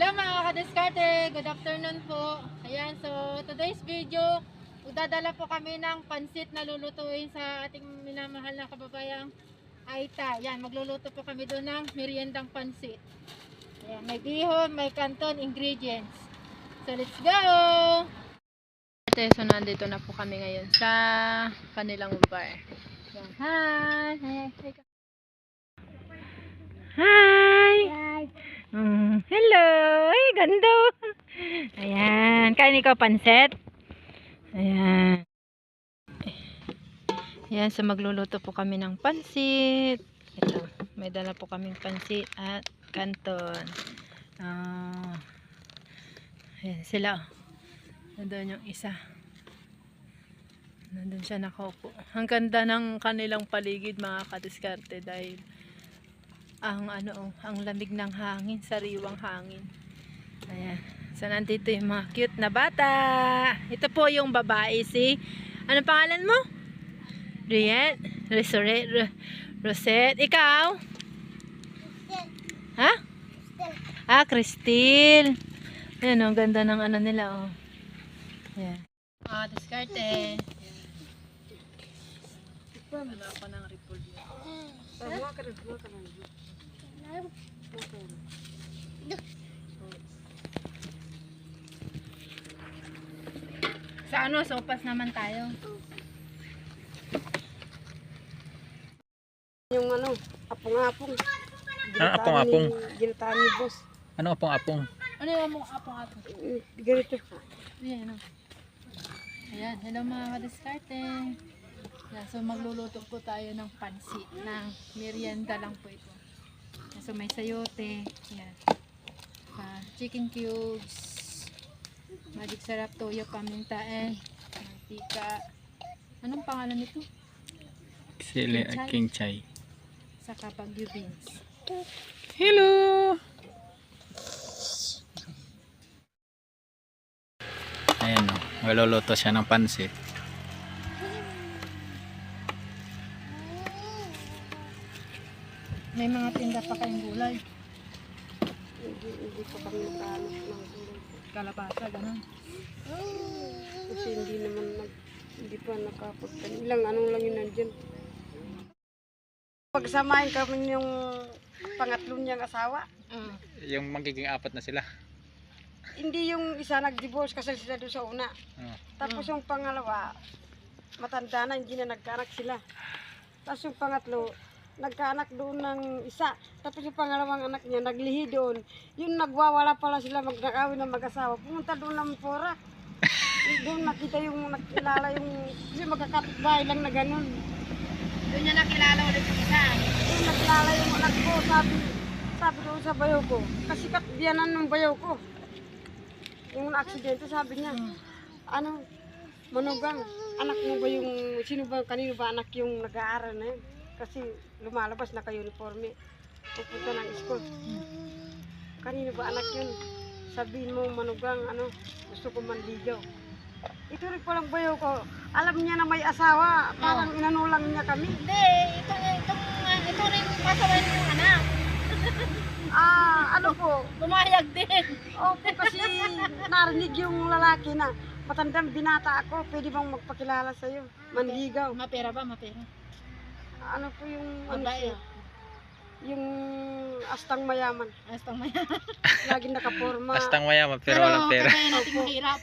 Hello mga kadiskarte, good afternoon po. Ayan, so today's video, magdadala po kami ng pansit na lulutuin sa ating minamahal na kababayang Aita. Ayan, magluluto po kami doon ng meriendang pansit. Ayan, may bihon, may kanton, ingredients. So let's go! So nandito na po kami ngayon sa kanilang bar. Ayan, hi! Hi! Hi! Hi! Mm, hello! Ay, ganda! Ayan. Kain ikaw pansit? Ayan. Ayan, so magluluto po kami ng pansit. Ito, may dala po kaming pansit at kanton. Ah. ayan sila. Nandun yung isa. Nandun siya nakaupo. Ang ganda ng kanilang paligid mga kadiskarte dahil ang ano, ang lamig ng hangin, sariwang hangin. Ayan. So, nandito yung mga cute na bata. Ito po yung babae, si, ano pangalan mo? Riet? Rosette? Ro- Rosette? Ikaw? Ha? Ah, Cristil. Ayan, oh, ang ganda ng ano nila, oh. Ayan. Ah, diskarte. Ano ako ng report niya? Sa ano, sopas naman tayo. Yung ano, apong-apong. Ah, apong-apong. Ginataan ni boss. Ano apong-apong? Ano yung mong apong-apong? Mm, Ganito. Ayan, oh. Ayan, hello mga kadiskarte. Ayan, so magluluto po tayo ng pansit na merienda lang po ito. So may sayote, ayan. Ah, chicken cubes, magic sarap, toyo, paminta, and mantika. Anong pangalan nito? Sili Chai. King Chai. Saka Baguio beans. Hello! Ayan o. Maluluto siya ng pansit. May mga tinda pa kayong gulay. Hindi, hindi pa kami ng gulay. Kalabasa, ganun. Kasi hindi naman nag, hindi pa nakapagtan. Ilang anong lang yun nandyan. Pagsamahin kami yung pangatlo niyang asawa. Mm. Yung magiging apat na sila. Hindi yung isa nag-divorce kasi sila doon sa una. Oh. Tapos yung pangalawa, matanda na, hindi na nagkaanak sila. Tapos yung pangatlo, nagkaanak doon ng isa. Tapos yung pangalawang anak niya, naglihi doon. Yung nagwawala pala sila, magnakawi ng mag-asawa. Pumunta doon ng Pora. doon nakita yung nakilala yung, kasi magkakapit-bahay lang na ganun. Doon niya nakilala ulit yung isa. Yung nakilala yung anak ko, sabi, sabi doon sa bayaw ko. Kasi katbiyanan ng bayaw ko. Yung aksidente, sabi niya, ano, manugang, anak mo ba yung, sino ba, kanino ba anak yung nag-aaral na yun? Kasi lumalabas, naka-uniforme. Pupunta ng school. Kanino ba anak yun? Sabihin mo, manugang, ano, gusto ko manligaw. Ito rin palang bayaw ko. Alam niya na may asawa. Parang inanulang niya kami. Hindi, ito, itong, ito rin pasaway ng anak. Ah, ano po? Pumayag din. Opo, kasi narinig yung lalaki na matandang binata ako, pwede bang magpakilala sa'yo? Manligaw. Mapera ba? Mapera. Ano po yung, ano siya? Yung astang mayaman. Astang maya. Laging nakaporma. Astang mayaman pero walang pera. kagaya natin mahirap.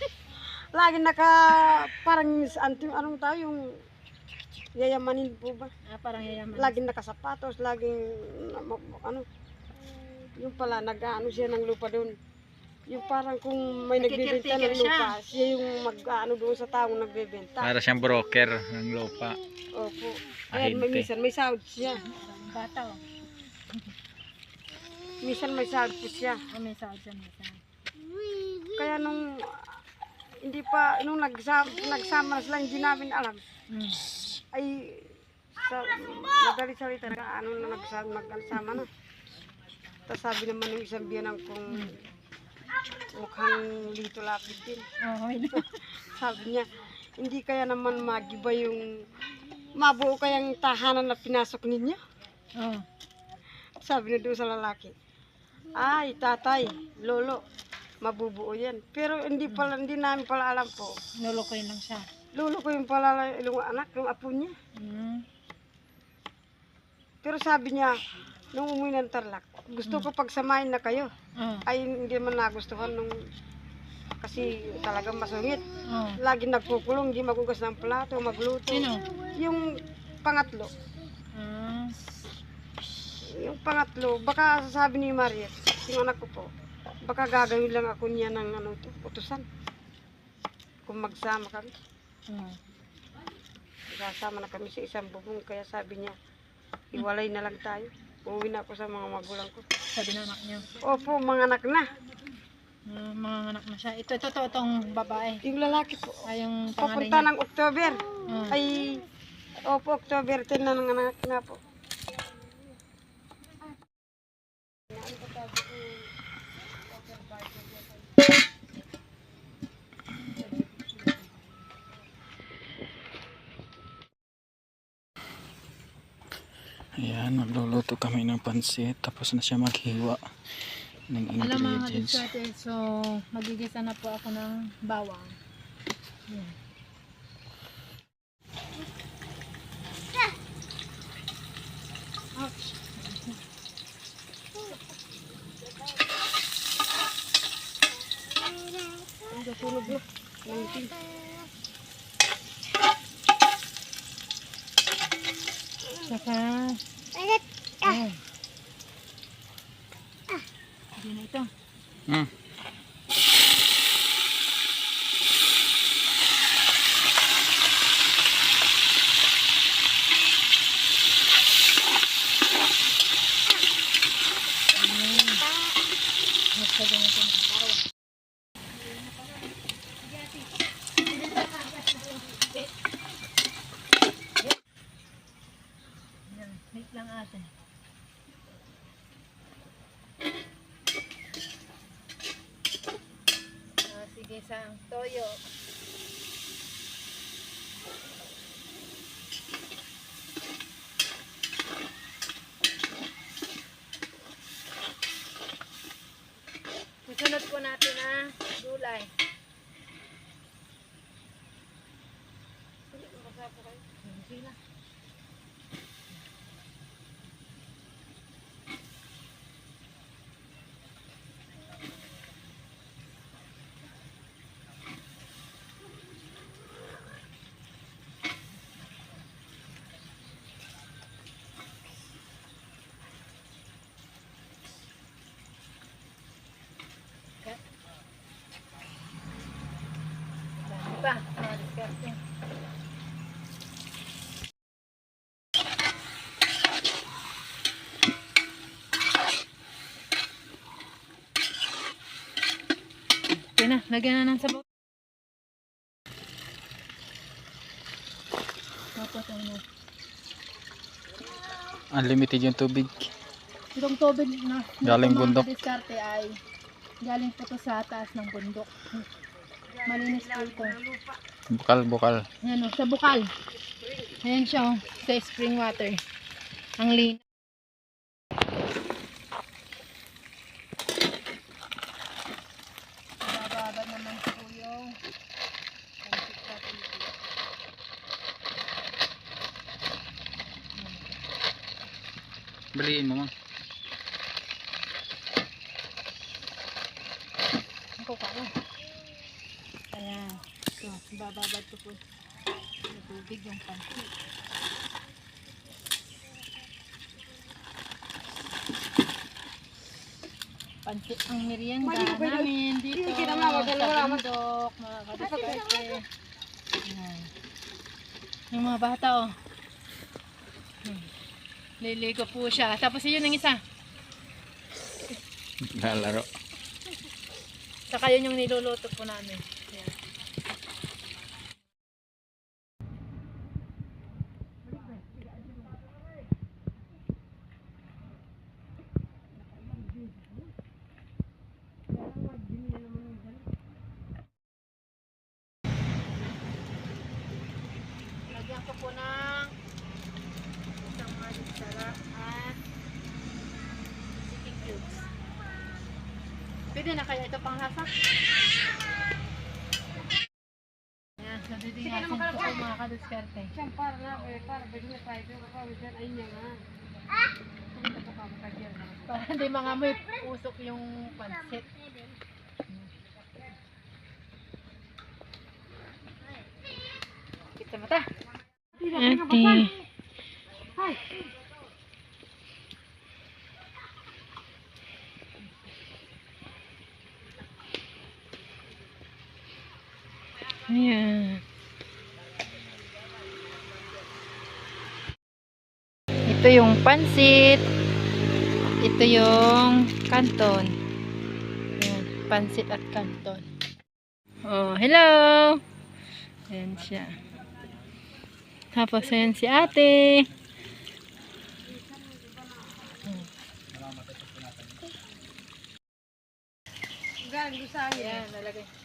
Laging naka, parang, anting, anong tayo, yung yayamanin po ba? Ah, parang yayaman. Laging nakasapatos, laging, ano, yung pala, nag-ano siya ng lupa doon. Yung parang kung may nagbebenta ng lupa, siya yung mag-ano doon sa taong nagbebenta. Para siyang broker ng lupa. Opo. Ayan, may minsan may sahod siya. Bata oh. Minsan may sahod po siya. Oh, may sahod siya. Kaya nung hindi pa, nung nagsama, nagsama na sila, hindi namin alam. Hmm. Ay, sa, madali salita, na, ano na nagsama, nagsama na. Tapos sabi naman ng isang biyanang kung mukhang lito lapit din. Oh. Sabi niya, hindi kaya naman magiba yung mabuo kayang tahanan na pinasok ninyo? Oh. Sabi niya doon sa lalaki. Ay, tatay, lolo, mabubuo yan. Pero hindi pala, hindi namin pala alam po. Nulukoy lang siya. Lolo ko yung pala yung anak, yung apo niya. Mm. Pero sabi niya, nung umuwi ng Tarlac, gusto ko pagsamahin na kayo. Oh. Ay, hindi man nagustuhan nung kasi talagang masungit. Oh. Lagi nagkukulong, hindi magugas ng plato, magluto. Sino? Yung pangatlo, Ah. yung pangatlo, baka sabi ni Mariet, yung anak ko po, baka gagawin lang ako niya ng ano to, utusan. Kung magsama kami. Oh. Kasama na kami sa isang bubong, kaya sabi niya, iwalay na lang tayo. Uwi na ako sa mga magulang ko. Sabi ng anak niya. Opo, mga anak na. Uh, mga anak na siya. Ito, ito, ito, itong babae. Yung lalaki po, Ay, yung panganay papunta niya. ng October. Oh. Ay, opo, October 10 na ng anak nga po. Ayan, nagluluto kami ng pansit. Tapos na siya maghiwa ng Alam mga ingredients. kadiskarte, so magigisa na po ako ng bawang. Yan. Ouch. Ang gasunog na. 19. Saka, Ayan. Hindi na ito. Hmm. up. Okay na, lagyan na ng sabaw. Tapos ano, Unlimited yung tubig. itong tubig na Galing bundok. diskarte ay galing po to sa taas ng bundok. Malinis po ito. Bukal, bukal. Ayan o, sa bukal. Ayan siya o, sa spring water. Ang lin. Bababad naman po yung. Baliin mo, ma. Ako ka lang. Ayan. So, bababad ko po sa tubig yung pancit. Pancit ang merienda namin dito Hindi kita mawag, sa bundok, mga kadiskarte. Ayan. Yung mga bata oh. Hmm. Liligo po siya. Tapos yun ang isa. Lalaro. Saka yun yung niluluto po namin. Ayan. Lagyan ko po ng isang malit sarap at chicken cubes. Pwede na kaya ito pang lasak? Ayan, so didingasan ko po mga kadiskarte. Siyang para na, eh, para ba niya tayo, kapag ayun niya nga. Na. Para hindi mga may usok yung pansit. Kita mo ta? Ate. Ay, Ayan. Ito yung pansit. Ito yung kanton. Ayan, pansit at kanton. Oh, hello! Ayan siya. Tapos ayan si ate. galing sa akin. Ayan, nalagay.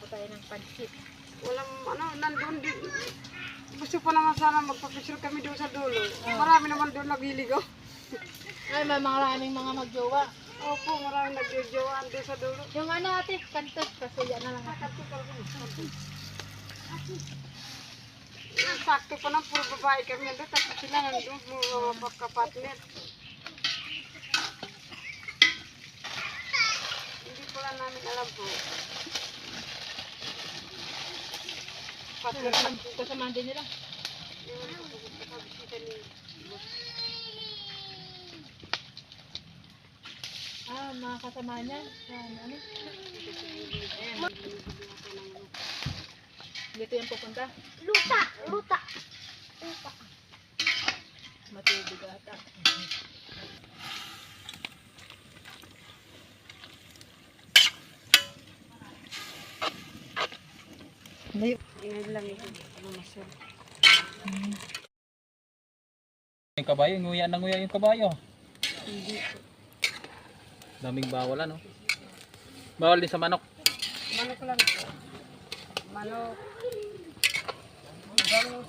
Po tayo ng pansit. Walang, ano, nandun din. Gusto pa naman sana magpapisyal kami doon sa dulo. Marami naman doon nagliligaw. Ay, may maraming mga magjowa. Opo, marami nagjojoan doon sa dulo. Yung ano ate, kantot. Kasi yan na lang. Yung sakto pa ng puro babae kami nandun. Tapos sila nandun, mga kapatner. Hindi pala namin alam po. Partner pa. Kasama din nila. Ah, mga kasama niya. Ano? Dito yung pupunta. Luta! Luta! Matubig ata. Layo. Ingay lang ito. Mamasyon. Yung kabayo, nguya na nguya yung kabayo. Daming bawal ano. Bawal din sa manok. Manok lang. Manok. Bangus.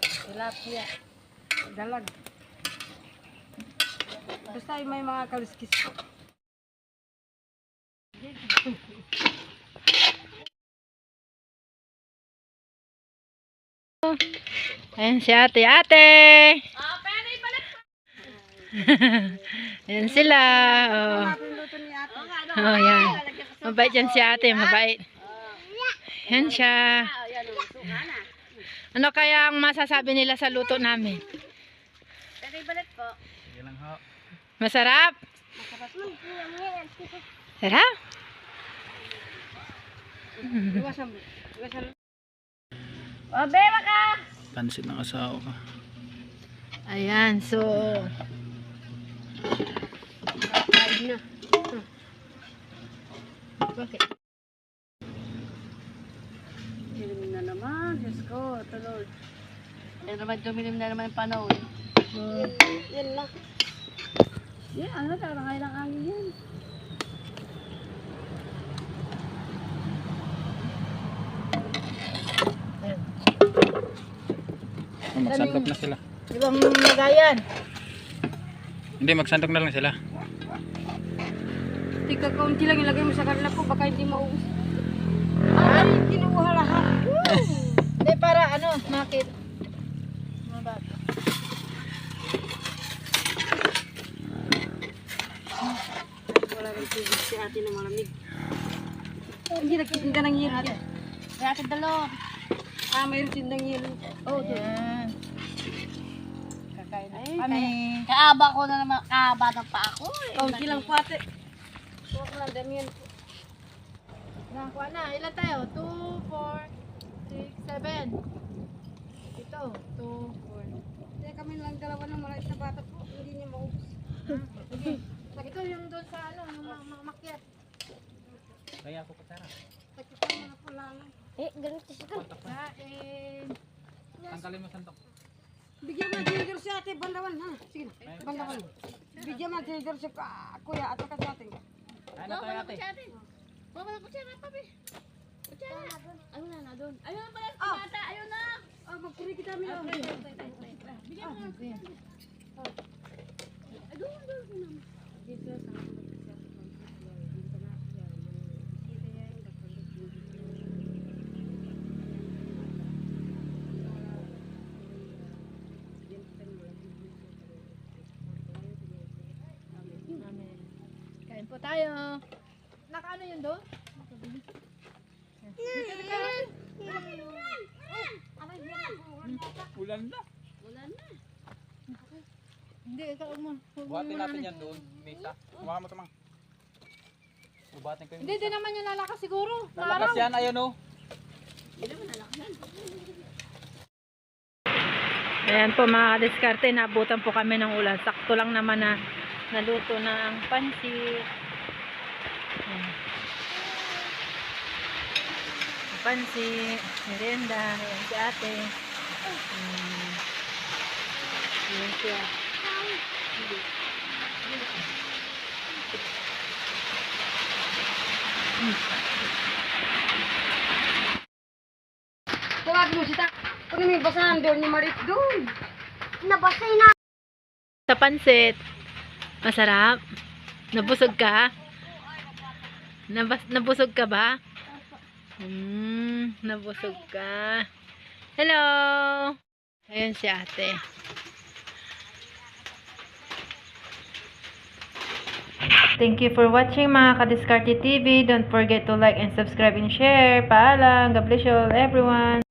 Tilapia. Dalag. Basta may mga kaliskis po. Ayan si ate. Ate! Ayan sila. Oh. Oh, yan. Mabait yan si ate. Mabait. Yan siya. Ano kaya ang masasabi nila sa luto namin? Ho. Masarap? Sarap? Mo. Iwasan mo. Pansit ng asawa ko. Ayan, so... Kain na. Bakit? Dilim na naman. Diyos ko. Tuloy. Yan naman, dumilim na naman yung panahon. Yan na. Yan, ano, tarangay ng angin yan. Oh, magsandok na sila. Ibang lagayan. Hindi, magsandok na lang sila. Tika kaunti lang ilagay mo sa kanila po, baka hindi maubos. Ay, kinuha lahat. Hindi, para ano, makit. Mga bata. Wala rin tubig si ate na malamig. Hindi nagtitinda ng yelo ate dalo. Ah, mayroon tindang yelo. Oh, Ayan. Kami. Kaaba ko na naman, kaaba na pa ako. Kaunti lang po ate. Huwag lang, damihan po. Nakakuha na. Ilan tayo? 2, 4, 6, 7. Ito. 2, 4. Hindi kami lang dalawa ng maliit na bata po. Hindi niya maubos. Sige. Ito yung doon sa ano, yung mga mga makyat. Kaya ako patara. Pagkita mo na po lang. Eh, ganito siya. Kain. Tanggalin mo sandok. Bigyan mo tiger si ate, bandawan ha. Sige na, bandawan. Bigyan mo tiger si ah, kuya at saka sa atin. Ayun na tayo ate. Baba na kutsara, papi. Kutsara. Ayun na, na doon. Ayun na pala, Ah. bata. Ayun na. Ah, magpuri kita mi lang. Bigyan mo. Ayun, doon. Dito sa tayo. Nakaano yun doon? Dito na ka. Ulan na. Hindi, ikaw mo. Buhatin natin na. yan doon, Mesa. Kumaha mo ito, Mang. Buhatin ko yung Hindi, di naman yung lalakas siguro. Lalakas yan, ayun oh. Ayan po mga diskarte, nabutan po kami ng ulan. Sakto lang naman na naluto na ang pansit. Ayan. Ang Pansit, merienda, ayan si ate. Ayan siya. Tawag mo si Tak. Kung may basahan doon, yung marit doon. Nabasay na. Sa pansit, masarap. Nabusog ka? Nabas nabusog ka ba? Hmm, nabusog ka. Hello! Ayan si ate. Thank you for watching mga Kadiskarte TV. Don't forget to like and subscribe and share. Paalam. God bless you all everyone.